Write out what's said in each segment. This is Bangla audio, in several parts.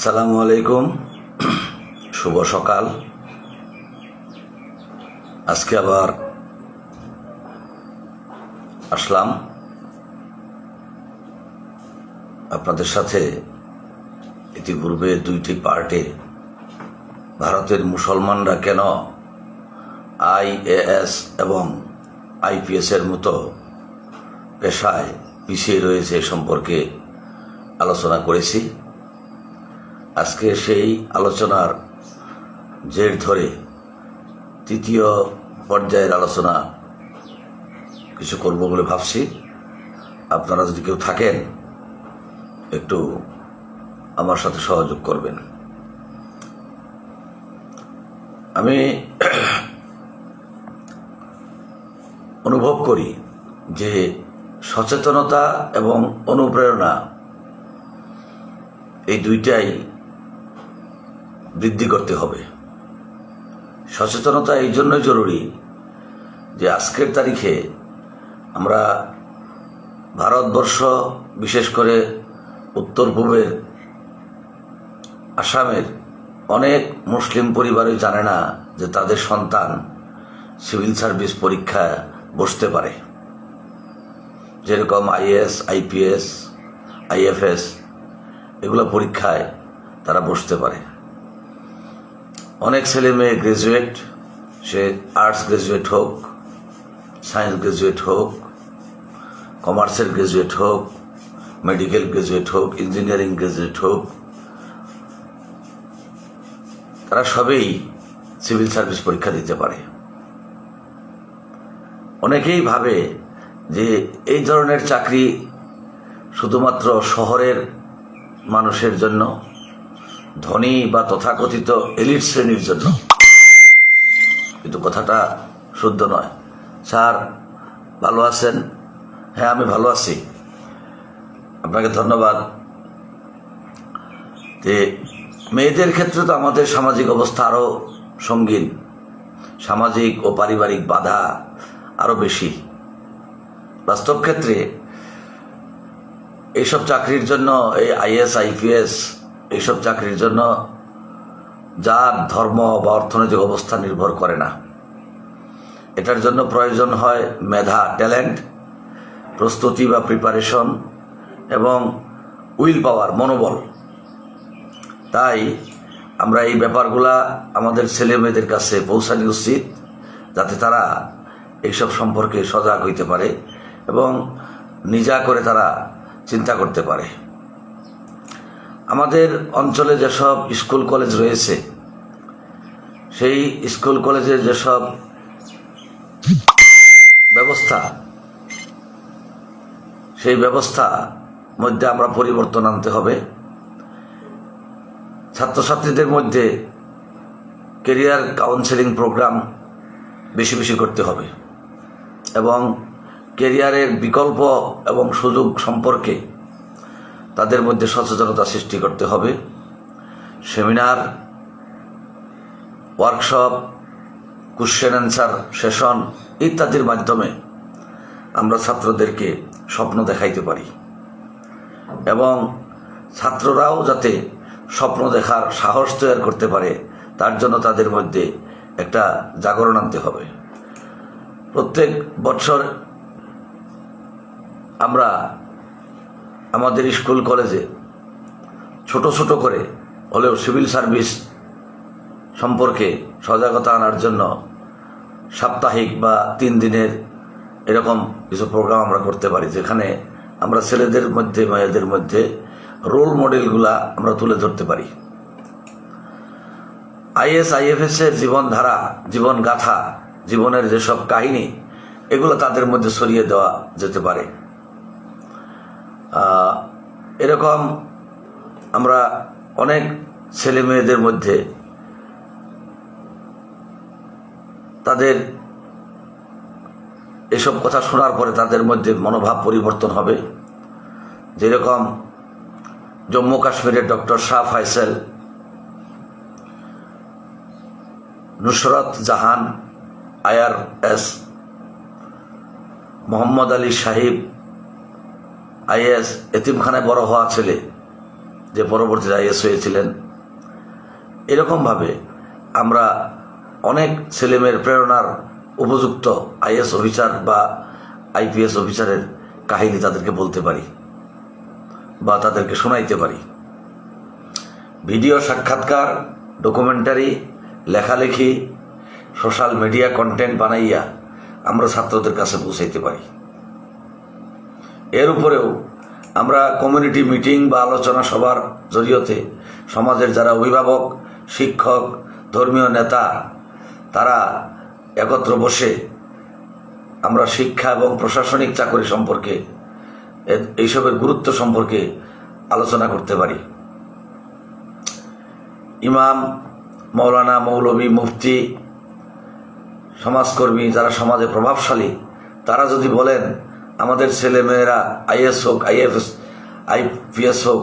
আসসালামু আলাইকুম। শুভ সকাল। আজকে আবার আসলাম। আপনাদের সাথে ইতিপূর্বে দুইটি পার্টে। ভারতের মুসলমানরা কেন আইএএস এবং আইপিএস এর মতো পেশায় পিছিয়ে রয়েছে সম্পর্কে আলোচনা করেছি। আজকে সেই আলোচনার জের ধরে তৃতীয় পর্যায়ের আলোচনা কিছু করব বলে ভাবছি। আপনারা যদি কেউ থাকেন, একটু আমার সাথে সহযোগ করবেন। আমি অনুভব করি যে সচেতনতা এবং অনুপ্রেরণা এই দুইটাই বৃদ্ধি করতে হবে। সচেতনতা এই জন্যই জরুরি যে আজকের তারিখে আমরা ভারতবর্ষ, বিশেষ করে উত্তর পূর্বের আসামের অনেক মুসলিম পরিবারই জানে না যে তাদের সন্তান সিভিল সার্ভিস পরীক্ষায় বসতে পারে। যেরকম আইএস আইপিএস, আইএফএস, এগুলো পরীক্ষায় তারা বসতে পারে। অনেক ছেলে মেয়ে গ্রাজুয়েট সে আর্টস গ্রাজুয়েট হোক সায়েন্স গ্রাজুয়েট হোক কমার্সের গ্রাজুয়েট হোক মেডিকেল গ্রাজুয়েট হোক ইঞ্জিনিয়ারিং গ্রাজুয়েট হোক, তারা সবেই সিভিল সার্ভিস পরীক্ষা দিতে পারে। অনেকেই ভাবে যে এই ধরনের চাকরি শুধুমাত্র শহরের মানুষের জন্য ধনী বা তথাকথিত এলিট শ্রেণির জন্য। কিন্তু কথাটা শুদ্ধ নয়। স্যার, ভালো আছেন? হ্যাঁ আমি ভালো আছি। আপনাকে ধন্যবাদ। যে মেয়েদের ক্ষেত্রে তো আমাদের সামাজিক অবস্থা আরও সঙ্গীন। সামাজিক ও পারিবারিক বাধা আরও বেশি। বাস্তব ক্ষেত্রে এইসব চাকরির জন্য এই আইএস, আইপিএস এইসব চাকরির জন্য যার ধর্ম বা অর্থনৈতিক অবস্থা নির্ভর করে না। এটার জন্য প্রয়োজন হয় মেধা, ট্যালেন্ট, প্রস্তুতি বা প্রিপারেশন এবং উইল পাওয়ার, মনোবল। তাই আমরা এই ব্যাপারগুলা আমাদের ছেলে মেয়েদের কাছে পৌঁছানো উচিত, যাতে তারা এইসব সম্পর্কে সজাগ হইতে পারে এবং নিজা করে তারা চিন্তা করতে পারে। আমাদের অঞ্চলে যেসব স্কুল কলেজ রয়েছে, সেই স্কুল কলেজের যেসব ব্যবস্থা, সেই ব্যবস্থা মধ্যে আমরা পরিবর্তন আনতে হবে। ছাত্রছাত্রীদের মধ্যে কেরিয়ার কাউন্সেলিং প্রোগ্রাম বেশি বেশি করতে হবে এবং কেরিয়ারের বিকল্প এবং সুযোগ সম্পর্কে তাদের মধ্যে সচেতনতা সৃষ্টি করতে হবে। Seminar, workshop, question answer session ইত্যাদির মাধ্যমে আমরা ছাত্রদেরকে স্বপ্ন দেখাইতে পারি। এবং ছাত্ররাও যাতে স্বপ্ন দেখার সাহস তৈরি করতে পারে, তার জন্য তাদের মধ্যে একটা জাগরণ আনতে হবে। প্রত্যেক বছর আমরা আমাদের স্কুল, কলেজে ছোট ছোট করে হলেও সিভিল সার্ভিস সম্পর্কে সজাগতা আনার জন্য সাপ্তাহিক বা তিন দিনের এরকম কিছু প্রোগ্রাম আমরা করতে পারি, যেখানে আমরা ছেলেদের মধ্যে, মেয়েদের মধ্যে রোল মডেলগুলা আমরা তুলে ধরতে পারি। আইএস, আইএফএস এর জীবনধারা জীবন গাথা জীবনের যেসব কাহিনী, এগুলো তাদের মধ্যে সরিয়ে দেওয়া যেতে পারে। এরকম আমরা অনেক ছেলে মেয়েদের মধ্যে তাদের এসব কথা শোনার পরে তাদের মধ্যে মনোভাব পরিবর্তন হবে। যেরকম জম্মু কাশ্মীরের doctor Shah Faisal Nusrat Jahan IRS Mohammad Ali Sahib IAS এতিমখানায় বড় হওয়া ছেলে যে পরবর্তীতে আইএস হয়েছিলেন। এরকমভাবে আমরা অনেক ছেলেমেয়ের প্রেরণার উপযুক্ত আইএস অফিসার বা আইপিএস অফিসারের কাহিনী তাদেরকে বলতে পারি বা তাদেরকে শোনাইতে পারি। ভিডিও সাক্ষাৎকার, ডকুমেন্টারি, লেখালেখি, সোশ্যাল মিডিয়া কন্টেন্ট বানাইয়া আমরা ছাত্রদের কাছে পৌঁছাইতে পারি। এর উপরেও আমরা কমিউনিটি মিটিং বা আলোচনা সভার জরিয়তে সমাজের যারা অভিভাবক, শিক্ষক, ধর্মীয় নেতা, তারা একত্র বসে আমরা শিক্ষা এবং প্রশাসনিক চাকরি সম্পর্কে এইসবের গুরুত্ব সম্পর্কে আলোচনা করতে পারি। ইমাম মৌলানা মৌলভী মুফতি, সমাজকর্মী যারা সমাজে প্রভাবশালী, তারা যদি বলেন আমাদের ছেলে মেয়েরা আইএস হোক, আইএফএস, আইপিএস হোক,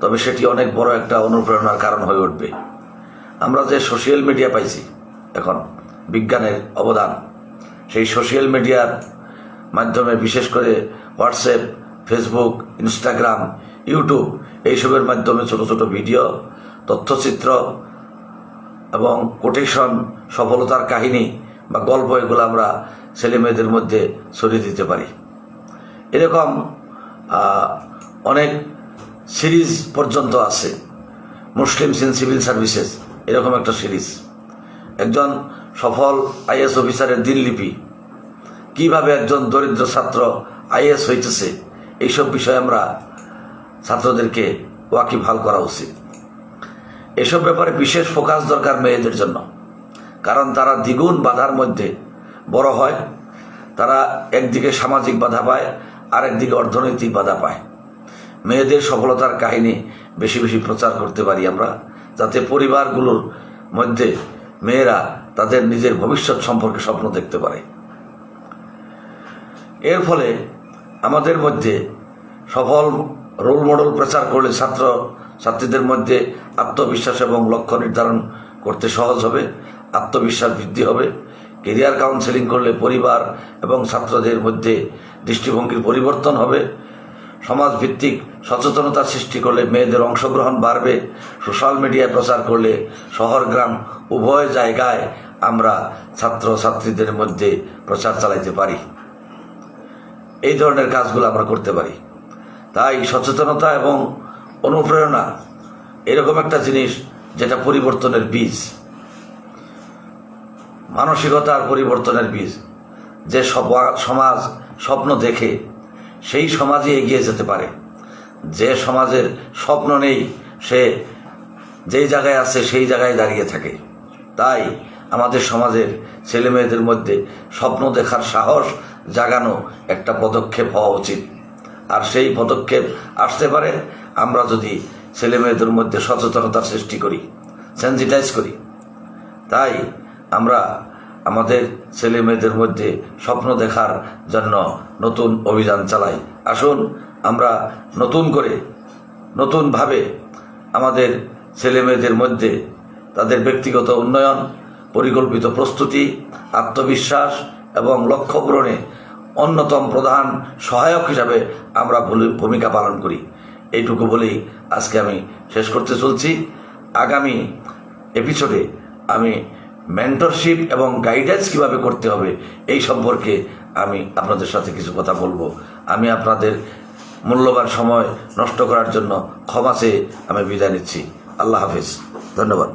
তবে সেটি অনেক বড় একটা অনুপ্রেরণার কারণ হয়ে উঠবে। আমরা যে সোশ্যাল মিডিয়া পাইছি এখন, বিজ্ঞানের অবদান, সেই সোশ্যাল মিডিয়ার মাধ্যমে বিশেষ করে হোয়াটসঅ্যাপ, ফেসবুক, ইনস্টাগ্রাম, ইউটিউব, এইসবের মাধ্যমে ছোট ছোট ভিডিও, তথ্যচিত্র এবং কোটেশন, সফলতার কাহিনী বা গল্প এগুলো আমরা ছেলে মেয়েদের মধ্যে ছড়িয়ে দিতে পারি। এরকম অনেক সিরিজ পর্যন্ত আছে। মুসলিম ইন সিভিল সার্ভিসেস, এরকম একটা সিরিজ। একজন সফল আইএস অফিসারের দিনলিপি। কীভাবে একজন দরিদ্র ছাত্র আইএস হইতেছে, এইসব বিষয়ে আমরা ছাত্রদেরকে ওয়াকিবহাল করা উচিত। এসব ব্যাপারে বিশেষ ফোকাস দরকার মেয়েদের জন্য। কারণ তারা দ্বিগুণ বাধার মধ্যে বড় হয়। তারা একদিকে সামাজিক বাধা পায় আর একদিকে অর্থনৈতিক বাধা পায়। মেয়েদের সফলতার কাহিনী বেশি বেশি প্রচার করতে পারি আমরা, যাতে পরিবারগুলোর মধ্যে মেয়েরা তাদের নিজের ভবিষ্যৎ সম্পর্কে স্বপ্ন দেখতে পারে। এর ফলে আমাদের মধ্যে সফল রোল মডেল প্রচার করলে ছাত্র ছাত্রীদের মধ্যে আত্মবিশ্বাস এবং লক্ষ্য নির্ধারণ করতে সহজ হবে, আত্মবিশ্বাস বৃদ্ধি হবে কেরিয়ার কাউন্সেলিং করলে পরিবার এবং ছাত্রদের মধ্যে দৃষ্টিভঙ্গির পরিবর্তন হবে। সমাজ ভিত্তিক সচেতনতা সৃষ্টি করলে মেয়েদের অংশগ্রহণ বাড়বে। সোশ্যাল মিডিয়ায় প্রচার করলে শহর, গ্রাম উভয় জায়গায় আমরা ছাত্র ছাত্রীদের মধ্যে প্রচার চালাইতে পারি। এই ধরনের কাজগুলো আমরা করতে পারি। তাই সচেতনতা এবং অনুপ্রেরণা এরকম একটা জিনিস যেটা পরিবর্তনের বীজ। মানসিকতার পরিবর্তনের বীজ, যে সমাজ স্বপ্ন দেখে, সেই সমাজে এগিয়ে যেতে পারে। যে সমাজের স্বপ্ন নেই, সে যেই জায়গায় আছে, সেই জায়গায় দাঁড়িয়ে থাকে। তাই আমাদের সমাজের ছেলে মেয়েদের মধ্যে স্বপ্ন দেখার সাহস জাগানো একটা পদক্ষেপ হওয়া উচিত। আর সেই পদক্ষেপ আসতে পারে, আমরা যদি ছেলে মেয়েদের মধ্যে সচেতনতা সৃষ্টি করি সেন্সিটাইজ করি। তাই আমরা আমাদের ছেলে মেয়েদের মধ্যে স্বপ্ন দেখার জন্য নতুন অভিযান চালাই। আসুন, আমরা নতুন করে, নতুনভাবে আমাদের ছেলে মেয়েদের মধ্যে তাদের ব্যক্তিগত উন্নয়ন, পরিকল্পিত প্রস্তুতি, আত্মবিশ্বাস এবং লক্ষ্য পূরণে অন্যতম প্রধান সহায়ক হিসাবে আমরা ভূমি- ভূমিকা পালন করি। এইটুকু বলেই আজকে আমি শেষ করতে চলছি। আগামী এপিসোডে আমি মেন্টরশিপ এবং গাইডেন্স কীভাবে করতে হবে, এই সম্পর্কে আমি আপনাদের সাথে কিছু কথা বলব। আমি আপনাদের মূল্যবান সময় নষ্ট করার জন্য ক্ষমা চেয়ে আমি বিদায় নিচ্ছি। আল্লাহ হাফিজ। ধন্যবাদ।